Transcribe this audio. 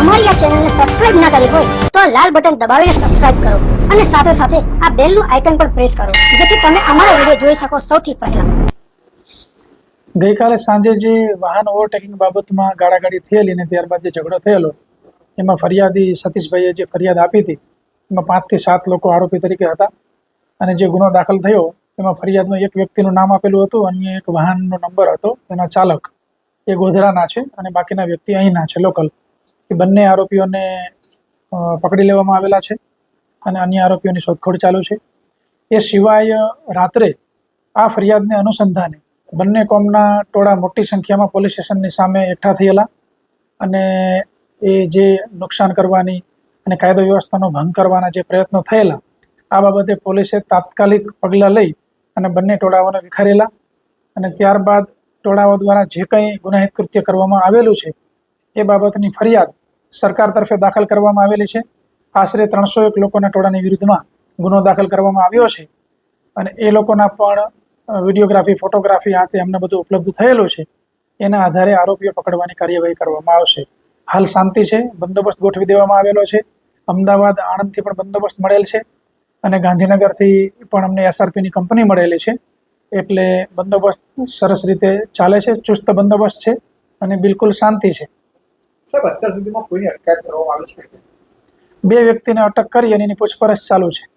અમારી આ ચેનલને સબસ્ક્રાઇબ ના કરી હોય તો આ લાલ બટન દબાવીને સબસ્ક્રાઇબ કરો અને સાથે સાથે આ બેલનું આઇકન પણ પ્રેસ કરો, જેથી તમે અમારા વીડિયો જોઈ શકો સૌથી પહેલા. ગઈકાલે સાંજે જે વાહન ઓવરટેકિંગ બાબતમાં ગાડાગાડી થયેલી ને ત્યારબાદ જે ઝઘડો થયેલો, એમાં ફરિયાદી સતીશભાઈએ જે ફરિયાદ આપી હતી, એમાં પાંચથી સાત લોકો આરોપી તરીકે હતા અને જે ગુનો દાખલ થયો, એમાં ફરિયાદમાં એક વ્યક્તિનું નામ આપેલું હતું, અન્ય એક વાહનનો નંબર હતો, એના ચાલક એ ગોધરાના છે અને બાકીના વ્યક્તિ અહીંના છે લોકલ એ બંને આરોપીઓને પકડી લેવામાં આવેલા છે અને અન્ય આરોપીઓની શોધખોળ ચાલુ છે. એ સિવાય, રાત્રે આ ફરિયાદને અનુસંધાને બંને કોમના ટોળા મોટી સંખ્યામાં પોલીસ સ્ટેશનની સામે એકઠા થયેલા અને એ જે નુકસાન કરવાની અને કાયદો વ્યવસ્થાનો ભંગ કરવાના જે પ્રયત્નો થયેલા, આ બાબતે પોલીસે તાત્કાલિક પગલાં લઈ અને બંને ટોળાઓને વિખારેલા અને ત્યારબાદ ટોળાઓ દ્વારા જે કંઈ ગુનાહિત કૃત્ય કરવામાં આવેલું છે, એ બાબતની ફરિયાદ સરકાર તરફે દાખલ કરવામાં આવેલી છે. આશરે ત્રણસો એક લોકોના ટોળાની વિરુદ્ધમાં ગુનો દાખલ કરવામાં આવ્યો છે. અને એ લોકોના પણ વિડીયોગ્રાફી, ફોટોગ્રાફી આ તે અમને બધું ઉપલબ્ધ થયેલું છે. એના આધારે આરોપીઓ પકડવાની કાર્યવાહી કરવામાં આવશે. હાલ શાંતિ છે. બંદોબસ્ત ગોઠવી દેવામાં આવેલો છે. અમદાવાદ, આણંદથી પણ બંદોબસ્ત મળેલ છે. અને ગાંધીનગરથી પણ અમને એસઆરપીની કંપની મળેલી છે. એટલે બંદોબસ્ત સરસ રીતે ચાલે છે. ચુસ્ત બંદોબસ્ત છે. અને બિલકુલ શાંતિ છે. સાહેબ, અત્યાર સુધીમાં કોઈની અટકાયત કરવામાં આવી છે? બે વ્યક્તિને અટક કરી અને એની પૂછપરછ ચાલુ છે.